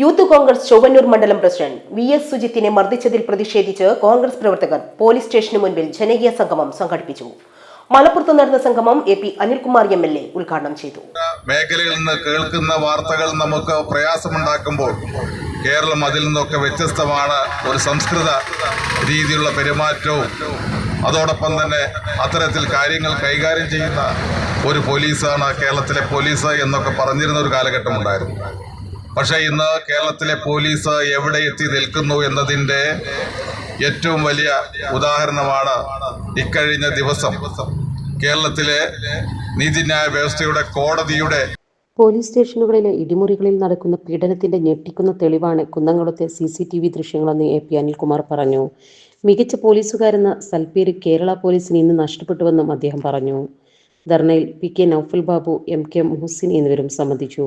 Youth Congress Chowwannur മണ്ഡലം president V S സുജിത്തിനെ മർദ്ദിച്ചതിൽ പ്രതിഷേധിച്ച് കോൺഗ്രസ് പ്രവർത്തകർ പോലീസ് സ്റ്റേഷന് മുൻപിൽ ജനകീയ സംഗമം സംഘടിപ്പിച്ചു. മലപ്പുറത്ത് നടന്ന സംഗമം A P Anilkumar M L A ഉദ്ഘാടനം ചെയ്തു. മേഖലയിൽ നിന്ന് കേൾക്കുന്ന വാർത്തകൾ നമുക്ക് പ്രയാസമുണ്ടാക്കുമ്പോൾ കേരളം അതിൽ നിന്നൊക്കെ വ്യത്യസ്തമാണ് ഒരു സംസ്കൃത രീതിയിലുള്ള പെരുമാറ്റവും അതോടൊപ്പം തന്നെ അത്തരത്തിൽ കാര്യങ്ങൾ കൈകാര്യം ചെയ്യുന്ന ഒരു പോലീസാണ് കേരളത്തിലെ പോലീസ് എന്നൊക്കെ പറഞ്ഞിരുന്ന ഒരു കാലഘട്ടമുണ്ടായിരുന്നു. പക്ഷേ ഇന്ന് കേരളത്തിലെ പോലീസ് എവിടെ എത്തി നിൽക്കുന്നു എന്നതിന്റെ ഏറ്റവും വലിയ ഉദാഹരണമാണ് ഇക്കഴിഞ്ഞ ദിവസം. കേരളത്തിലെ നീതിന്യായ വ്യവസ്ഥയുടെ കോടതിയുടെ പോലീസ് സ്റ്റേഷനുകളിലെ ഇടിമുറികളിൽ നടക്കുന്ന പീഡനത്തിന്റെ ഞെട്ടിക്കുന്ന തെളിവാണ് കുന്നംകുളത്തെ സി സി ടി വി ദൃശ്യങ്ങളെന്ന് എ പി അനിൽകുമാർ പറഞ്ഞു. മികച്ച പോലീസുകാരെന്ന സൽപ്പേര് കേരള പോലീസിന് ഇന്ന് നഷ്ടപ്പെട്ടുവെന്നും അദ്ദേഹം പറഞ്ഞു. ധർണയിൽ P K Noufal Babu M K Muhasin എന്നിവരും സംബന്ധിച്ചു.